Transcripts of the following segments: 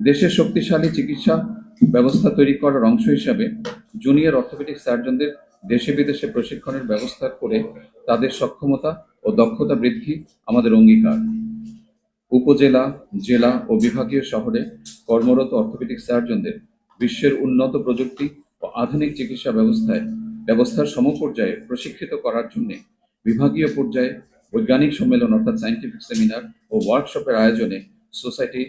দেশের শক্তিশালী চিকিৎসা ব্যবস্থা তৈরি করার অংশ হিসাবে জুনিয়র অর্থোপেডিক সার্জনদের দেশে বিদেশে প্রশিক্ষণের ব্যবস্থা করে তাদের সক্ষমতা ও দক্ষতা বৃদ্ধি আমাদের অঙ্গীকার। উপজেলা, জেলা ও বিভাগীয় শহরে কর্মরত অর্থোপেডিক সার্জনদের বিশ্বের উন্নত প্রযুক্তি ও আধুনিক চিকিৎসা ব্যবস্থায়, ব্যবস্থার সমপর্যায়ে প্রশিক্ষিত করার জন্য বিভাগীয় পর্যায়ে বৈজ্ঞানিক সম্মেলন অর্থাৎ সায়েন্টিফিক সেমিনার ও ওয়ার্কশপের আয়োজনে সোসাইটি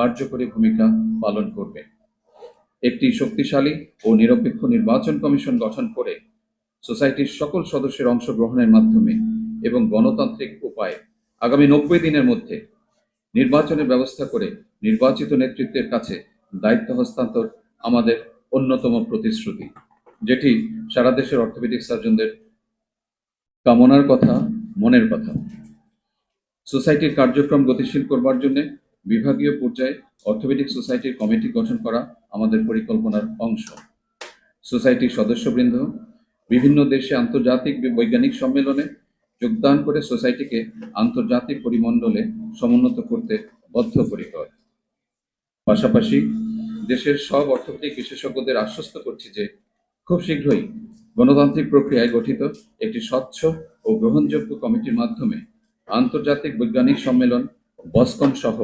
কার্যকরী ভূমিকা পালন করবে। একটি শক্তিশালী ও নিরপেক্ষ নির্বাচন কমিশন গঠন করে সোসাইটির সকল সদস্যের অংশগ্রহণের মাধ্যমে এবং গণতান্ত্রিক উপায়ে আগামী নব্বই দিনের মধ্যে নির্বাচনের ব্যবস্থা করে নির্বাচিত নেতৃত্বের কাছে দায়িত্ব হস্তান্তর আমাদের অন্যতম প্রতিশ্রুতি, যেটি সারা দেশের অর্থোপেডিক সার্জনদের কামনার কথা, মনের কথা। সোসাইটির কার্যক্রম গতিশীল করবার জন্য বিভাগীয় পর্যায়ে অর্থোপেডিক সোসাইটির কমিটি গঠন করা আমাদের পরিকল্পনার অংশ। সোসাইটির সদস্যবৃন্দ বিভিন্ন দেশে আন্তর্জাতিক বৈজ্ঞানিক সম্মেলনে যোগদান করে সোসাইটিকে আন্তর্জাতিক পরিমণ্ডলে সমুন্নত করতে বদ্ধপরিকর। পাশাপাশি দেশের সব অর্থনৈতিক বিশেষজ্ঞদের আশ্বস্ত করছি যে খুব শীঘ্রই গণতান্ত্রিক প্রক্রিয়ায় গঠিত একটি স্বচ্ছ ও গ্রহণযোগ্য কমিটির মাধ্যমে আন্তর্জাতিক বৈজ্ঞানিক সম্মেলন বসকন সহ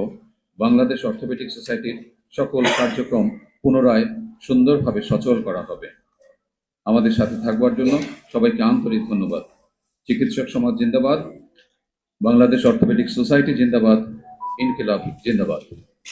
বাংলাদেশ অর্থোপেডিক সোসাইটির সকল কার্যক্রম পুনরায় সুন্দরভাবে সচল করা হবে। আমাদের সাথে থাকবার জন্য সবাইকে আন্তরিক ধন্যবাদ। চিকিৎসক সমাজ জিন্দাবাদ, বাংলাদেশ অর্থোপেডিক সোসাইটি জিন্দাবাদ, ইনকিলাব জিন্দাবাদ।